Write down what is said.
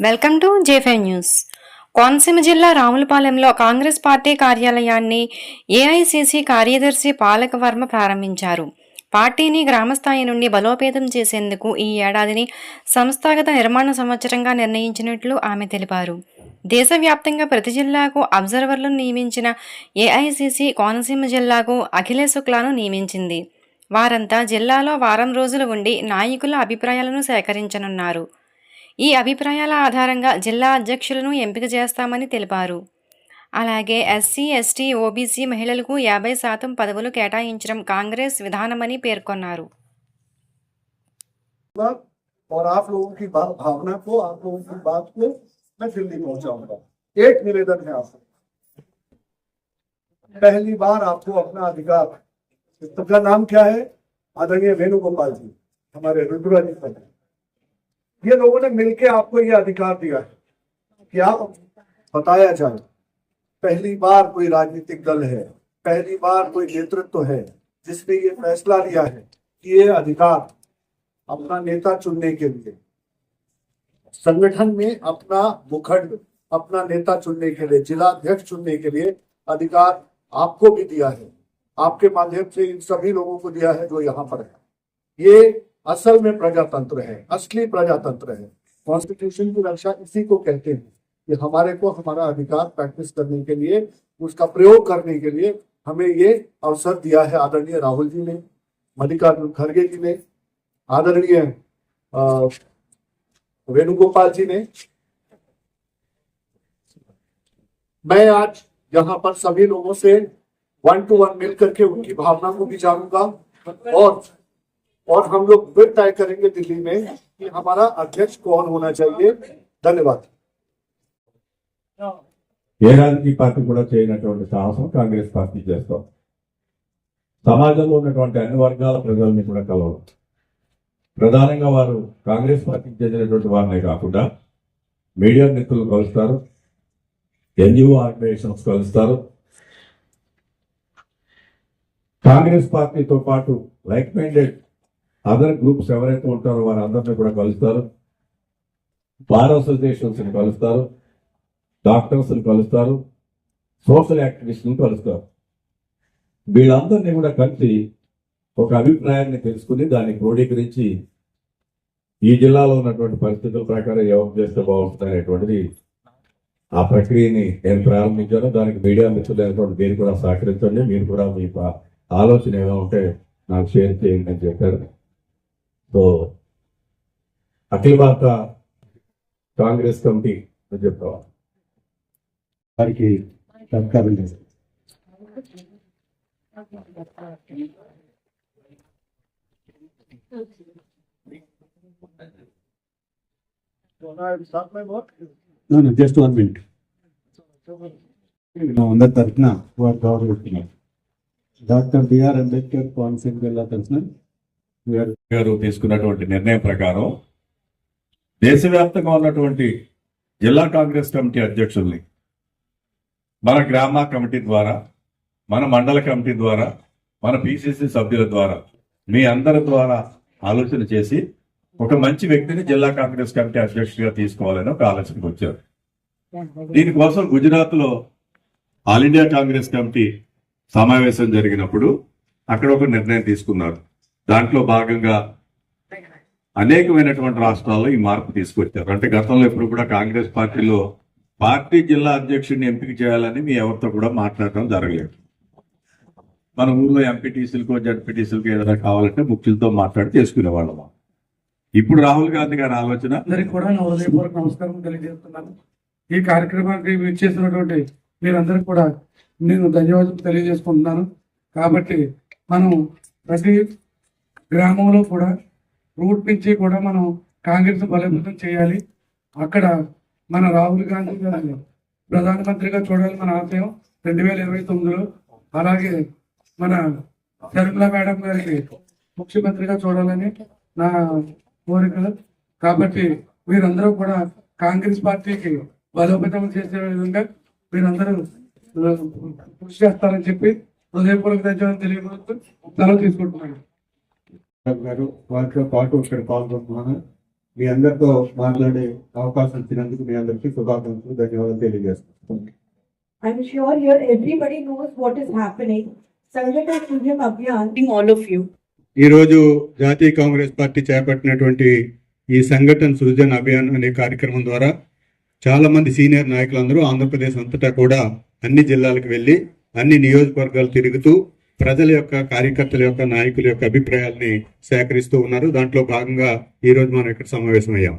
Welcome to జేఫై news. Konaseema జిల్లా రాములపాలెంలో కాంగ్రెస్ పార్టీ కార్యాలయాన్ని ఏఐసిసి కార్యదర్శి పాలక వర్మ ప్రారంభించారు. పార్టీని గ్రామస్థాయి నుండి బలోపేతం చేసేందుకు ఈ ఏడాదిని సంస్థాగత నిర్మాణ సంవత్సరంగా నిర్ణయించినట్లు ఆమె తెలిపారు. దేశవ్యాప్తంగా ప్రతి జిల్లాకు అబ్జర్వర్లను నియమించిన ఏఐసిసి కోనసీమ జిల్లాకు అఖిలేష్ శుక్లాను నియమించింది. వారంతా జిల్లాలో వారం రోజులు ఉండి నాయకుల అభిప్రాయాలను సేకరించనున్నారు. ఈ అభిప్రాయాల ఆధారంగా జిల్లా అధ్యక్షులను ఎంపిక చేస్తామని తెలిపారు అలాగే ఎస్సీ ఎస్టీ ఓబీసీ మహిళలకు యాభై శాతం పదవులు కేటాయించడం కాంగ్రెస్ విధానమని పేర్కొన్నారు बात और आप लोगों की भाव- भावना को आप लोगों की बात को मैं दिल्ली पहुंचाऊंगा एक निवेदन है आपसे पहली बार आपको अपना अधिकार सबका नाम क्या है आदरणीय वेणुगोपाल जी हमारे रुद्रा जी का ये लोगों ने मिलके आपको ये अधिकार दिया है कि आप बताया जाए, पहली बार कोई राजनीतिक दल है, पहली बार कोई नेतृत्व है, जिसने ये फैसला लिया है कि ये अधिकार अपना नेता चुनने के लिए, संगठन में अपना मुखंड, अपना नेता चुनने के लिए जिला अध्यक्ष चुनने के लिए अधिकार आपको भी दिया है। आपके माध्यम से इन सभी लोगों को दिया है जो यहाँ पर है। ये असल में प्रजातंत्र है, असली प्रजातंत्र है। कॉन्स्टिट्यूशन की रक्षा इसी को कहते हैं कि हमारे को हमारा अधिकार प्रैक्टिस करने के लिए, उसका प्रयोग करने के लिए हमें ये अवसर दिया है आदरणीय राहुल जी ने, मल्लिकार्जुन खड़गे जी ने, आदरणीय वेणुगोपाल जी ने। मैं आज यहाँ पर सभी लोगों से वन टू वन मिल करके उनकी भावना को भी जानूँगा और और हम लोग फिर तय करेंगे दिल्ली में कि हमारा अध्यक्ष कौन होना चाहिए धन्यवाद ఏ రాజకీయ పార్టీ కూడా చేయనటువంటి సాహసం కాంగ్రెస్ పార్టీ చేస్తాం సమాజంలో ఉన్నటువంటి అన్ని వర్గాల ప్రజల్ని కూడా కలవడం ప్రధానంగా వారు కాంగ్రెస్ పార్టీకి చెందినటువంటి వారినే కాకుండా మీడియా మిత్రులు కలుస్తారు ఎన్జిఓ ఆర్గనైజేషన్స్ కలుస్తారు కాంగ్రెస్ పార్టీతో పాటు లైక్ మైండెడ్ అదర్ గ్రూప్స్ ఎవరైతే ఉంటారో వారందరినీ కూడా కలుస్తారు. బార్ అసోసియేషన్స్ని కలుస్తారు. డాక్టర్స్ కలుస్తారు. సోషల్ యాక్టివిస్ట్ని కలుస్తారు. వీళ్ళందరినీ కూడా కలిసి ఒక అభిప్రాయాన్ని తెలుసుకుని దాన్ని క్రోడీకరించి ఈ జిల్లాలో ఉన్నటువంటి పరిస్థితుల ప్రకారం ఎవరు చేస్తే బాగుంటుంది అనేటువంటిది ఆ ప్రక్రియని నేను ప్రారంభించాను. దానికి మీడియా మిత్రులైనటువంటి మీరు కూడా సహకరించండి. మీరు కూడా మీ ఆలోచన ఏమైనా ఉంటే నాకు షేర్ చేయండి అని చెప్పారు. అఖిల భారత కాంగ్రెస్ కమిటీ అని చెప్తావా? వారికి సత్కారం చేశారు జస్ట్ వన్ మినిట్ అందరి తరఫున వారు గౌరవిస్తున్నారు డాక్టర్ బిఆర్ అంబేద్కర్ కోనసీమ జిల్లా తరఫున గారు తీసుకున్నటువంటి నిర్ణయం ప్రకారం దేశవ్యాప్తంగా ఉన్నటువంటి జిల్లా కాంగ్రెస్ కమిటీ అధ్యక్షుల్ని మన గ్రామ కమిటీ ద్వారా మన మండల కమిటీ ద్వారా మన పిసిసి సభ్యుల ద్వారా మీ అందరి ద్వారా ఆలోచన చేసి ఒక మంచి వ్యక్తిని జిల్లా కాంగ్రెస్ కమిటీ అధ్యక్షుడిగా తీసుకోవాలని ఒక ఆలోచనకు వచ్చారు. దీనికోసం గుజరాత్లో ఆల్ ఇండియా కాంగ్రెస్ కమిటీ సమావేశం జరిగినప్పుడు అక్కడ ఒక నిర్ణయం తీసుకున్నారు. దాంట్లో భాగంగా అనేకమైనటువంటి రాష్ట్రాల్లో ఈ మార్పు తీసుకొచ్చారు. అంటే గతంలో ఎప్పుడు కూడా కాంగ్రెస్ పార్టీలో పార్టీ జిల్లా అధ్యక్షుడిని ఎంపిక చేయాలని మీ ఎవరితో కూడా మాట్లాడటం జరగలేదు. మన ఊర్లో ఎంపీటీసీలకో జడ్పీటీసీలకో ఏదైనా కావాలంటే ముఖ్యులతో మాట్లాడి చేసుకునేవాళ్ళం ఇప్పుడు రాహుల్ గాంధీ గారి ఆలోచన? కూడా హృదయపూర్వక నమస్కారం తెలియజేస్తున్నాను. ఈ కార్యక్రమానికి మీరు చేసినటువంటి మీరందరూ కూడా నేను ధన్యవాదాలు తెలియజేసుకుంటున్నాను. కాబట్టి మనం ప్రతి గ్రామంలో కూడా రూట్ నుంచి కూడా మనం కాంగ్రెస్ బలోపేతం చేయాలి. అక్కడ మన రాహుల్ గాంధీ గారు ప్రధానమంత్రిగా చూడాలి మన ఆశయం రెండు వేల ఇరవై తొమ్మిదిలో. అలాగే మన శర్మిల మేడం గారిని ముఖ్యమంత్రిగా చూడాలని నా కోరిక. కాబట్టి మీరందరూ కూడా కాంగ్రెస్ పార్టీకి బలోపేతం చేసే విధంగా మీరందరూ కృషి చేస్తారని చెప్పి హృదయపూర్వక ధన్యవాదాలు తెలియజేస్తూ సెలవు తీసుకుంటున్నాను. గారు వారితో పాటు ఇక్కడ పాల్గొంటున్నాను మీ అందరితో మాట్లాడే అవకాశం ఇచ్చినందుకు మీ అందరికీ శుభాకాంక్షలు ధన్యవాదాలు తెలియజేస్తున్నాను I'm sure here everybody knows what is happening. Sanjata Sujam Abhiyan, all of you. ఈ రోజు జాతీయ కాంగ్రెస్ పార్టీ చేపట్టినటువంటి ఈ సంఘటన సృజన్ అభియాన్ అనే కార్యక్రమం ద్వారా చాలా మంది సీనియర్ నాయకులందరూ ఆంధ్రప్రదేశ్ అంతటా కూడా అన్ని జిల్లాలకు వెళ్ళి అన్ని నియోజకవర్గాలు తిరుగుతూ ప్రజల యొక్క కార్యకర్తల యొక్క నాయకుల యొక్క అభిప్రాయాల్ని సేకరిస్తూ ఉన్నారు. దాంట్లో భాగంగా ఈ రోజు మనం ఇక్కడ సమావేశమయ్యాం.